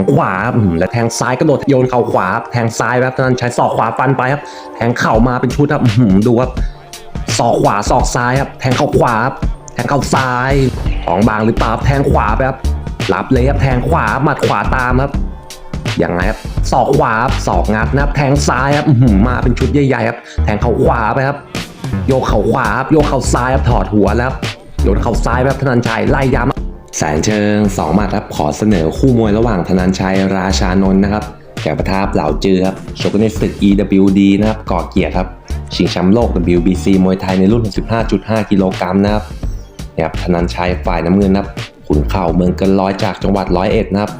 งขวาอืมและแทงซ้ายกระโดดโยนเข่าขวา แทงซ้ายครับตอนนั้นใช้ศอกขวาฟันไปครับ แทงเข่ามาเป็นชุดครับอื้อหือดูครับศอกขวาศอกซ้ายครับ แทงเข่าขวาครับแทงเข่าซ้ายของบางหรือเปล่าแทงขวาไปครับรับเลยครับแทงขวาหมัดขวาตามครับอยังไงครับศอกขวาครับศอกงัดนะครับ แทงซ้ายครับอื้อหือมาเป็นชุดใหญ่ๆครับ แทงเข่าขวาไปครับ โยกเข่าขวาครับโยกเข่าซ้ายครับถอดหัวแล้วครับโยนเข่าซ้ายไปครับธนันชัยไล่ย้ำแสนเชิงสองหมัดครับขอเสนอคู่มวยระหว่างธนันชัยราชานนท์นะครับแก่ประทับเหล่าจือครับชกกันในศึก EWD นะครับก่อเกียรติครับชิงแชมป์โลก WBC มวยไทยในรุ่น 15.5 กิโลกรัมนะครับเนี่ยครับธนันชัยฝ่ายน้ำเงินนะครับขุนเข่าเมืองเกินร้อยจากจังหวัดร้อยเอ็ดนะครับ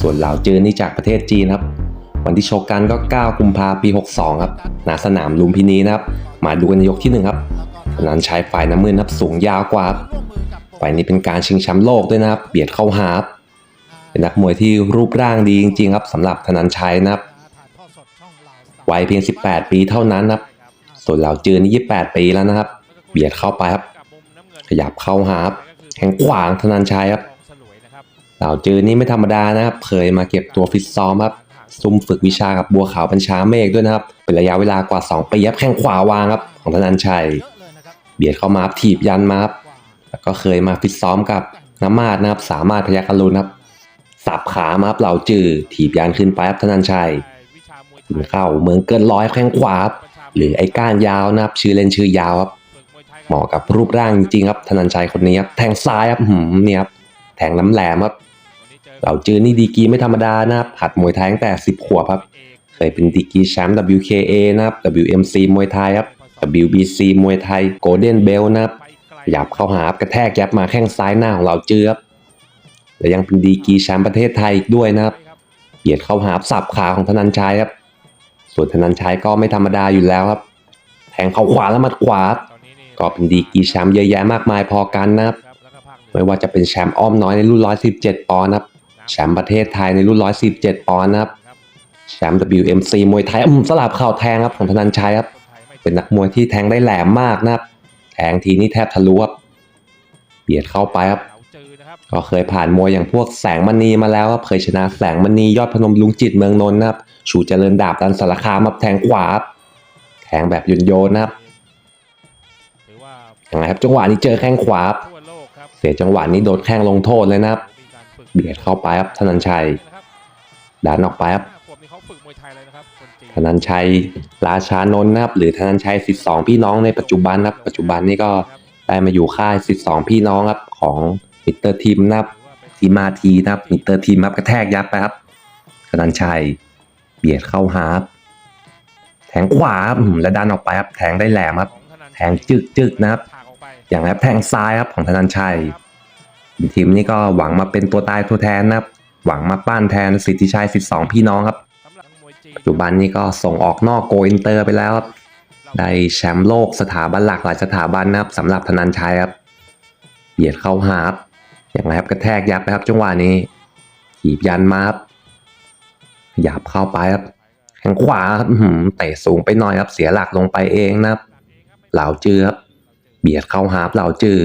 ส่วนเหล่าจือนี่จากประเทศจีนครับ วันที่ชกกันก็ 9 กุมภาพันธ์ปี 62 ครับณสนามลุมพินีนะครับ มาดูกันยกที่หนึ่งครับธนันชัยฝ่ายน้ำเงินนะครับสูงยาวกว่า ไฟนี้เป็นการชิงแชมป์โลกด้วยนะครับ เบียดเข้าหารับเป็นนักมวยที่รูปร่างดีจริงๆครับสำหรับธนันชัยนะครับวัยเพียง 18 ปีเท่านั้นนะครับ ส่วนเหล่าจือนี่ 28 ปีแล้วนะครับ เบียดเข้าไปครับ ขยับเข้าหารับแข้งขวางธนันชัยครับ เหล่าจือนี่ไม่ธรรมดานะครับ เคยมาเก็บตัวฟิตซ้อมครับ ซุ่มฝึกวิชากับบัวขาวบัญชาเมฆด้วยนะครับ เป็นระยะเวลากว่า 2 ปีครับแข้งขวาวางครับของธนันชัย เบียดเข้ามาครับถีบยันมาครับ แล้วก็เคยมาฟิตซ้อมกับน้ำมาดนะครับ สามารถพยักรุณครับ สับขามาครับเหล่าจือถีบยันขึ้นไปครับธนันชัยถึงเข้าเมืองเกินร้อยแข้งขวาหรือไอ้ก้านยาวนะครับ ชื่อเล่นชื่อยาวครับเหมาะกับรูปร่างจริงครับธนันชัยคนนี้ครับแทงซ้ายครับหืมเนี่ยครับแทงน้ำแหลมครับเหล่าจือนี่ดีกีไม่ธรรมดานะครับหัดมวยไทยตั้งแต่ 10 ขวบครับ เคยเป็นดีกีแชมป์ WKA นะครับ WMC มวยไทยครับ WBC มวยไทย Golden Bell นะครับ ขยับเข้าหากระแทกยับมาแข้งซ้ายหน้าของเราเจือบและยังเป็นดีกีแชมป์ประเทศไทยอีกด้วยนะครับเบียดเข้าหาสับขาของธนันชัยครับ ส่วนธนันชัยก็ไม่ธรรมดาอยู่แล้วครับ แทงเข้าขวาแล้วมัดขวาครับก็เป็นดีกีแชมป์เยอะแยะมากมายพอกันนะครับไม่ว่าจะเป็นแชมป์อ้อมน้อยในรุ่น 117 ปอนด์นะครับแชมป์ประเทศไทยในรุ่น 117 ปอนด์นะครับแชมป์ WMC มวยไทยอืมสลับเข่าแทงครับของธนันชัยครับ เป็นนักมวยที่แทงได้แหลมมากนะครับ แทงทีนี่แทบทะลุครับเบียดเข้าไปครับก็เคยผ่านมวยอย่างพวกแสงมณีมาแล้วครับเคยชนะแสงมณียอดพนมลุงจิตเมืองนนท์นะครับชูเจริญดาบดันสารคามครับแทงขวาครับแทงแบบโยนโยนนะครับยังไงครับจังหวะนี้เจอแข้งขวาครับเสียจังหวะนี้โดนแข้งลงโทษเลยนะครับ เบียดเข้าไปครับธนันชัยดันออกไปครับ ธนันชัยราชานนท์นะครับ หรือธนันชัยสิทธิสองพี่น้องในปัจจุบันนะครับ ปัจจุบันนี้ก็ได้มาอยู่ค่ายสิทธิสองพี่น้องครับของมิสเตอร์ทีมนะครับทีมาทีนะครับมิสเตอร์ทีมครับกระแทกยับไปครับธนันชัยเบียดเข้าหาบแทงขวาครับแล้วดันออกไปครับแทงได้แหลมครับ แทงจึกจึกนะครับ อย่างแรกแทงซ้ายครับของธนันชัยทีมนี้ก็หวังมาเป็นตัวตายตัวแทนนะครับ หวังมาป้านแทนสิทธิชัยสิทธิสองพี่น้องครับ ปัจจุบันนี้ก็ส่งออกนอกโกอินเตอร์ไปแล้วครับได้แชมป์โลกสถาบันหลากหลายสถาบันนะครับสำหรับธนันชัยครับเบียดเข้าหาครับอย่างไรครับกระแทกยับนะครับจังหวะนี้ถีบยันมาครับขยับเข้าไปครับแข้งขวาครับอื้อหือเตะสูงไปหน่อยครับเสียหลักลงไปเองนะครับ เหล่าจือครับเบียดเข้าหาครับเหล่าจือ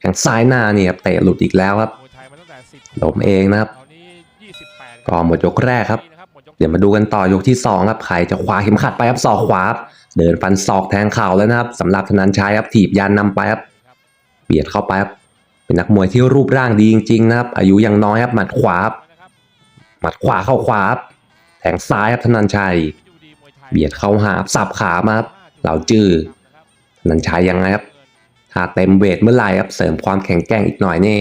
แข้งซ้ายหน้านี่ครับเตะหลุดอีกแล้วครับล้มเองนะครับก็หมดยกแรกครับ เดี๋ยวมาดูกันต่อยกที่สองครับใครจะคว้าเข็มขัดไปครับศอกขวาครับเดินฟันศอกแทงเข่าแล้วนะครับสำหรับธนันชัยครับถีบยันนำไปครับเบียดเข้าไปครับเป็นนักมวยที่รูปร่างดีจริงๆนะครับ อายุยังน้อยครับหมัดขวาครับหมัดขวาเข้าขวาครับแทงซ้ายครับธนันชัย เบียดเข้าหาครับสับขามาครับเหล่าจื้อธนันชัยยังไงครับถ้าเต็มเวทเมื่อไหร่ครับเสริมความแข็งแกร่งอีกหน่อยนี่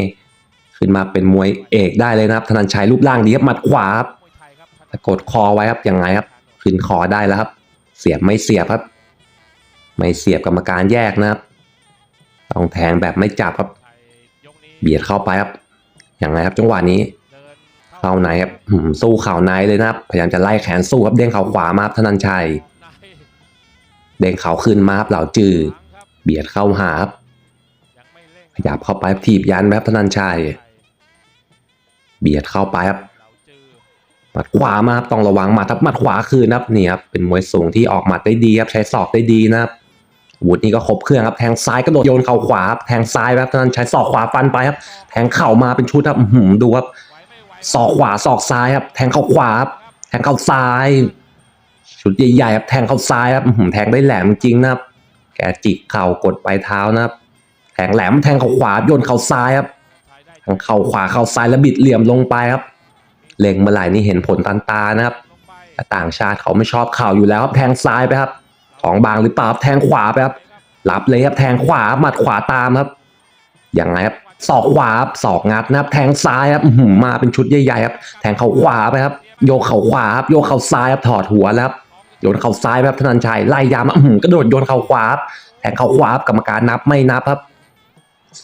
ขึ้นมาเป็นมวยเอกได้เลยนะครับธนันชัยรูปร่างดีครับหมัดขวาครับ กดคอไว้ครับยังไงครับ ขึ้นคอได้แล้วครับ เสียบไม่เสียบครับ ไม่เสียบกรรมการแยกนะครับ ต้องแทงแบบไม่จับครับ เบียดเข้าไปครับยังไงครับจังหวะนี้เข้าในครับสู้เข่าในเลยนะครับ พยายามจะไล่แขนสู้ครับเด้งเข่าขวามาครับธนันชัย เด้งเข่าขึ้นมาครับเหล่าจือเบียดเข้าหาครับขยับเข้าไปครับถีบยันไปครับธนันชัย เบียดเข้าไปครับ หมัดขวามาครับต้องระวังหมัดครับหมัดขวาคืนนะครับนี่ครับเป็นมวยสูงที่ออกหมัดได้ดีครับใช้ศอกได้ดีนะครับวุธนี่ก็ครบเครื่องครับแทงซ้ายกระโดดโยนเข่าขวาแทงซ้ายครับตอนนั้นใช้ศอกขวาฟันไปครับ แทงเข่ามาเป็นชุดครับหือดูครับศอกขวาศอกซ้ายครับ แทงเข้าขวาครับแทงเข้าซ้ายชุดใหญ่ๆครับแทงเข้าซ้ายครับหือแทงได้แหลมจริงนะครับ แกจิกเข่ากดปลายเท้านะครับ แทงแหลมแทงเข้าขวาโยนเข้าซ้ายครับแทงเข้าขวาเข้าซ้ายแล้วบิดเหลี่ยมลงไปครับ เล็งเมื่อไหร่นี่เห็นผลตันตานะครับแต่ต่างชาติเขาไม่ชอบข่าวอยู่แล้วครับแทงซ้ายไปครับของบางหรือเปล่าแทงขวาไปครับรับเลยครับแทงขวาหมัดขวาตามครับอย่างไรครับศอกขวาครับศอกงัดนะครับ แทงซ้ายครับมาเป็นชุดใหญ่ๆครับแทงเข่าขวาไปครับโยกเข่าขวาครับโยกเข่าซ้ายครับถอดหัวแล้วครับโยนเข่าซ้ายครับธนันชัยไล่ยามอื้อหือกระโดดโยนเข่าขวาครับแทงเข่าขวาครับกรรมการนับไม่นับครับ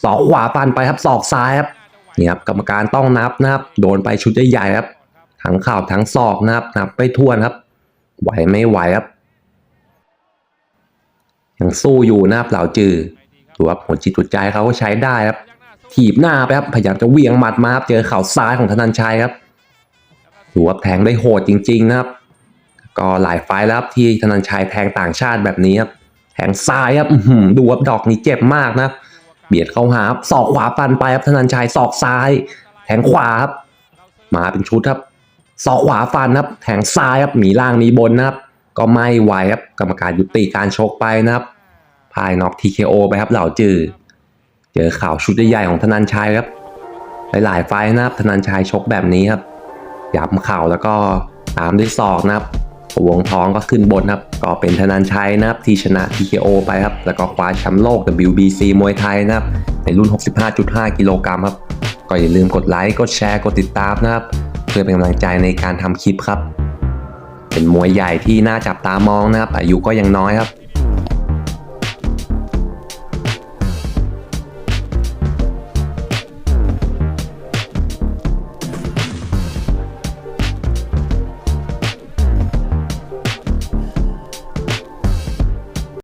ศอกขวาฟันไปครับศอกซ้ายครับ นี่ครับกรรมการต้องนับนะครับ โดนไปชุดใหญ่ๆครับทั้งข่าวทั้งศอกนะครับนับไปทั่วนครับ ไหวไม่ไหวครับยังสู้อยู่นะครับเหล่าจือถือว่าหัวจิตหัวใจเขาก็ใช้ได้ครับถีบหน้าไปครับพยายามจะเวียงหมัดมาครับเจอเข่าซ้ายของธนันชัยครับถือว่าแทงได้โหดจริง ๆ นะครับ ก็หลายไฟแล้วครับที่ธนันชัยแทงต่างชาติแบบนี้ครับแทงซ้ายครับดูครับดอกนี้เจ็บมากนะครับ เบียดเข้าหาครับศอกขวาฟันไปครับธนันชัยศอกซ้าย แทงขวาครับมาเป็นชุดครับศอกขวาฟันครับ แทงซ้ายครับมีล่างมีบนนะครับ ก็ไม่ไหวครับกรรมการยุติการชกไปนะครับพายน็อก TKO ไปครับเหล่าจือเจอข่าวชุดใหญ่ของธนันชัยครับหลายๆไฟนะครับธนันชัยชกแบบนี้ครับยับเข่าแล้วก็ตามด้วยศอกนะครับ วงท้องก็ขึ้นบนครับ ก็เป็นธนันชัยนะครับที่ชนะ TKO ไปครับ แล้วก็คว้าแชมป์โลก WBC มวยไทยนะครับ ในรุ่น 65.5 กิโลกรัมครับ ก็อย่าลืมกดไลค์ กดแชร์ กดติดตามนะครับ เพื่อเป็นกำลังใจในการทำคลิปครับ เป็นมวยใหญ่ที่น่าจับตามองนะครับ อายุก็ยังน้อยครับ